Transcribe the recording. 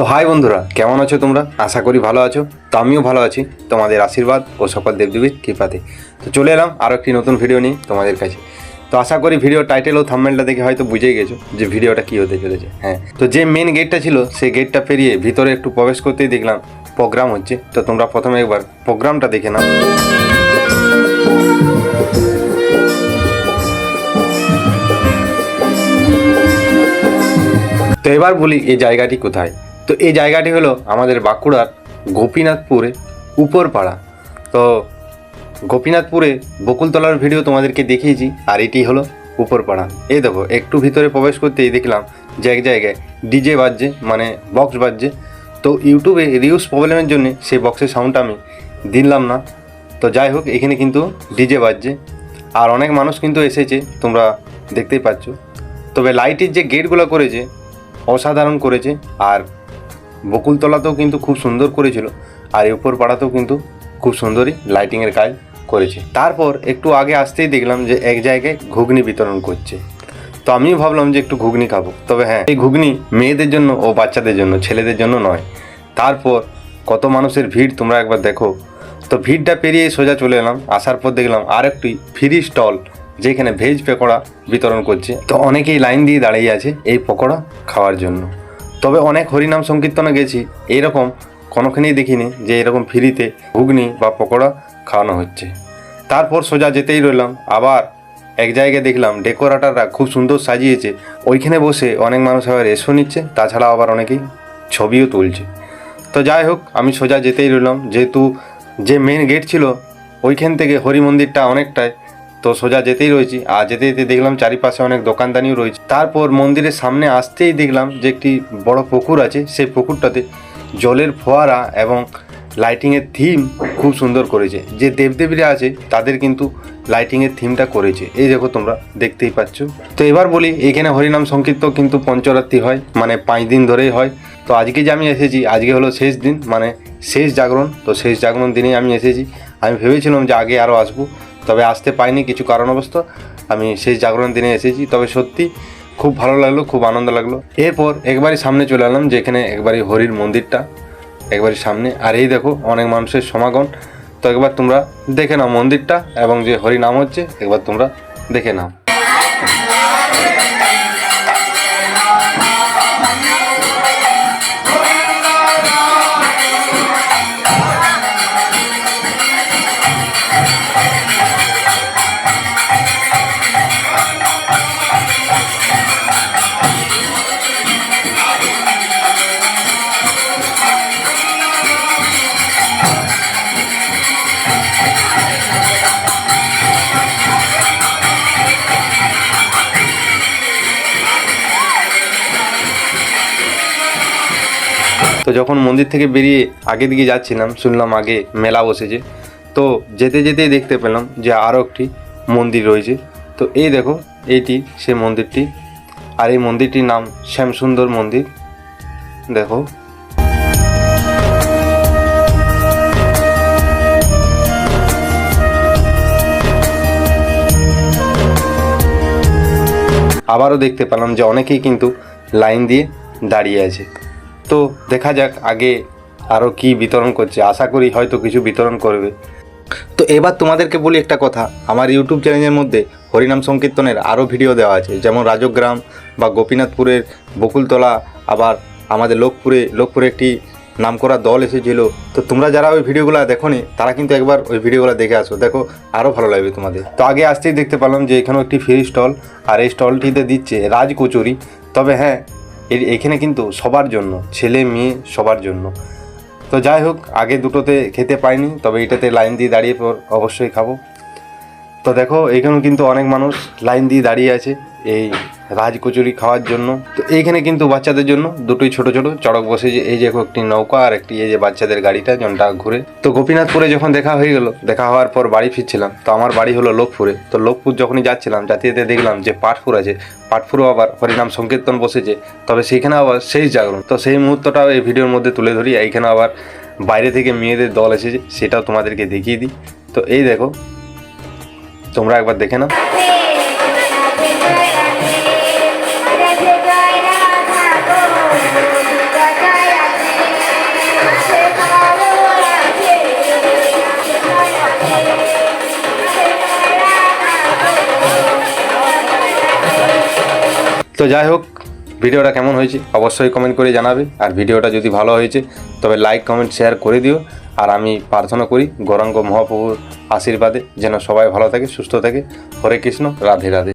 তো হাই বন্ধুরা, কেমন আছো তোমরা? আশা করি ভালো আছো। তো আমিও ভালো আছি। তোমাদের আশীর্বাদ ও সকল দেবদেবীর কৃপাতে। তো চলে এলাম আরও একটি নতুন ভিডিও নিয়ে তোমাদের কাছে। তো আশা করি ভিডিও টাইটেল ও থাম্বনেলটা দেখে হয়তো বুঝেই গেছো যে ভিডিওটা কী হতে চলেছে। হ্যাঁ তো যে মেন গেটটা ছিল, সেই গেটটা পেরিয়ে ভিতরে একটু প্রবেশ করতেই দেখলাম প্রোগ্রাম হচ্ছে। তো তোমরা প্রথমে একবার প্রোগ্রামটা দেখে নাও। তো এবার বলি, এই জায়গাটি কোথায়? তো এই জায়গাটি হলো আমাদের বাঁকুড়ার গোপীনাথপুরে উপরপাড়া। তো গোপীনাথপুরে বকুলতলার ভিডিও তোমাদেরকে দেখিয়েছি, আর এটি হলো উপরপাড়া। এই দেখো, একটু ভিতরে প্রবেশ করতেই দেখলাম যে এক জায়গায় ডিজে বাজছে মানে বক্স বাজছে। তো ইউটিউবে রিউজ প্রবলেমের জন্য সেই বক্সের সাউন্ডটা আমি দিলাম না। তো যাই হোক, এখানে কিন্তু ডিজে বাজছে। আর অনেক মানুষ কিন্তু এসেছে, তোমরা দেখতেই পাচ্ছ। তবে লাইটের যে গেটগুলো করেছে, অসাধারণ করেছে। আর বকুলতলাতেও কিন্তু খুব সুন্দর করেছিল আর এই উপর পাড়াতেও কিন্তু খুব সুন্দরই লাইটিংয়ের কাজ করেছে। তারপর একটু আগে আসতেই দেখলাম যে এক জায়গায় ঘুগনি বিতরণ করছে। তো আমিও ভাবলাম যে একটু ঘুগনি খাব। তবে হ্যাঁ এই ঘুগনি মেয়েদের জন্য ও বাচ্চাদের জন্য, ছেলেদের জন্য নয়। তারপর কত মানুষের ভিড় তোমরা একবার দেখো। তো ভিড়টা পেরিয়ে সোজা চলে এলাম। আসার পর দেখলাম আর একটি ফ্রি স্টল যেখানে ভেজ পকোড়া বিতরণ করছে। তো অনেকেই লাইন দিয়ে দাঁড়িয়ে আছে এই পকোড়া খাওয়ার জন্য। তবে অনেক হরিনাম সংকীর্তনে গেছি। এইরকম কোনোখানেই দেখিনি যে এরকম ফ্রিতে ঘুগনি বা পকোড়া খাওয়ানো হচ্ছে। তারপর সোজা যেতেই রইলাম, আবার এক জায়গায় দেখলাম ডেকোরেটাররা খুব সুন্দর সাজিয়েছে। ওইখানে বসে অনেক মানুষ আবার রেসও নিচ্ছে তাছাড়া আবার অনেকেই ছবিও তুলছে। তো যাই হোক, আমি সোজা যেতেই রইলাম, যেহেতু যে মেন গেট ছিল, ওইখান থেকে হরি মন্দিরটা অনেকটাই তো সোজা যেতেই রয়েছি। আর যেতে যেতে দেখলাম চারিপাশে অনেক দোকানদানিও রয়েছে। তারপর মন্দিরের সামনে আসতেই দেখলাম যে একটি বড় পুকুর আছে। সেই পুকুরটাতে জলের ফোয়ারা এবং লাইটিংয়ের থিম খুব সুন্দর করেছে। যে দেবদেবীরা আছে, তাদের কিন্তু লাইটিংয়ের থিমটা করেছে। এই দেখো তোমরা দেখতেই পাচ্ছ। তো এবার বলি এইখানে হরিনাম সংকীর্ত কিন্তু পঞ্চরাত্রি হয় মানে পাঁচ দিন ধরেই হয়। তো আজকে যে আমি এসেছি, আজকে হলো শেষ দিন মানে শেষ জাগরণ। তো শেষ জাগরণ দিনেই আমি এসেছি। আমি ভেবেছিলাম যে আগে আরও আসব। তবে আসতে পাইনি কিছু কারণবশত আমি সেই জাগরণের দিনে এসেছি। তবে সত্যি খুব ভালো লাগল, খুব আনন্দ লাগল। এরপর একবারই সামনে চলে এলাম, যেখানে একবারই হরির মন্দিরটা, একবারই সামনে। আর এই দেখো, অনেক মানুষের সমাগম। তো একবার তোমরা দেখে নাও মন্দিরটা এবং যে হরি নাম হচ্ছে, একবার তোমরা দেখে নাও। তো যখন মন্দির থেকে বেরিয়ে আগে দিকে যাচ্ছিলাম, শুনলাম আগে মেলা বসেছে, তো যেতে যেতেই দেখতে পেলাম যে আরও একটি মন্দির রয়েছে। তো এই দেখো, এইটি সে মন্দিরটি, আর এই মন্দিরটির নাম শ্যামসুন্দর মন্দির। দেখো। আবারও দেখতে পেলাম যে অনেকেই কিন্তু লাইন দিয়ে দাঁড়িয়ে আছে। তো দেখা যাক আগে আরও কি বিতরণ করছে। আশা করি হয়তো কিছু বিতরণ করবে। তো এবার তোমাদেরকে বলি একটা কথা। আমার ইউটিউব চ্যানেলের মধ্যে হরিনাম সংকীর্তনের আরও ভিডিও দেওয়া আছে। যেমন রাজগ্রাম বা গোপীনাথপুরের বকুলতলা, আবার আমাদের লোকপুরে লোকপুরে একটি নামকরা দল এসেছিল। তো তোমরা যারা ওই ভিডিওগুলো দেখোনি, তারা কিন্তু একবার ওই ভিডিওগুলো দেখে আসো। দেখো আরও ভালো লাগবে তোমাদের। তো আগে আসতেই দেখতে পেলাম যে এখানেও একটি ফ্রি স্টল আর এই স্টলটিতে দিচ্ছে রাজ কচুরি। তবে হ্যাঁ এর এখানে কিন্তু সবার জন্য, ছেলে, মেয়ে সবার জন্য। তো যাই হোক, আগে দুটোতে খেতে পাইনি, তবে এটাতে লাইন দিয়ে দাঁড়িয়ে পর অবশ্যই খাব। তো দেখো, এখানেও কিন্তু অনেক মানুষ লাইন দিয়ে দাঁড়িয়ে আছে, এই রাজ কচুরি খাওয়ার জন্য। তো এইখানে কিন্তু বাচ্চাদের জন্য দুটোই ছোট ছোট, চড়ক বসে যে এই যে একটি নৌকা আর একটি এই যে বাচ্চাদের গাড়িটা, জনটা ঘুরে। তো গোপীনাথপুরে যখন দেখা হয়ে গেল, দেখা হওয়ার পর বাড়ি ফিরছিলাম। তো আমার বাড়ি হলো লোকপুরে। তো লোকপুর যখনই যাচ্ছিলাম যাতে দেখলাম যে পাটপুর আছে। পাটপুরও আবার হরিনাম সংকীর্তন বসেছে। তবে সেইখানে আবার শেষ জাগরণ। তো সেই মুহূর্তটাও এই ভিডিওর মধ্যে তুলে ধরি। এইখানে আবার বাইরে থেকে মেয়েদের দল এসেছে, সেটাও তোমাদেরকে দেখিয়ে দিই। তো এই দেখো, তোমরা একবার দেখে নাও। তো যাই হোক, ভিডিওটা কেমন হয়েছে অবশ্যই কমেন্ট করে জানাবে। আর ভিডিওটা যদি ভালো হয়েছে, তবে লাইক কমেন্ট শেয়ার করে দিও। আর আমি প্রার্থনা করি গৌরাঙ্গ মহাপ্রভুর আশীর্বাদে যেন সবাই ভালো থাকে, সুস্থ থাকে। হরে কৃষ্ণ, রাধে রাধে।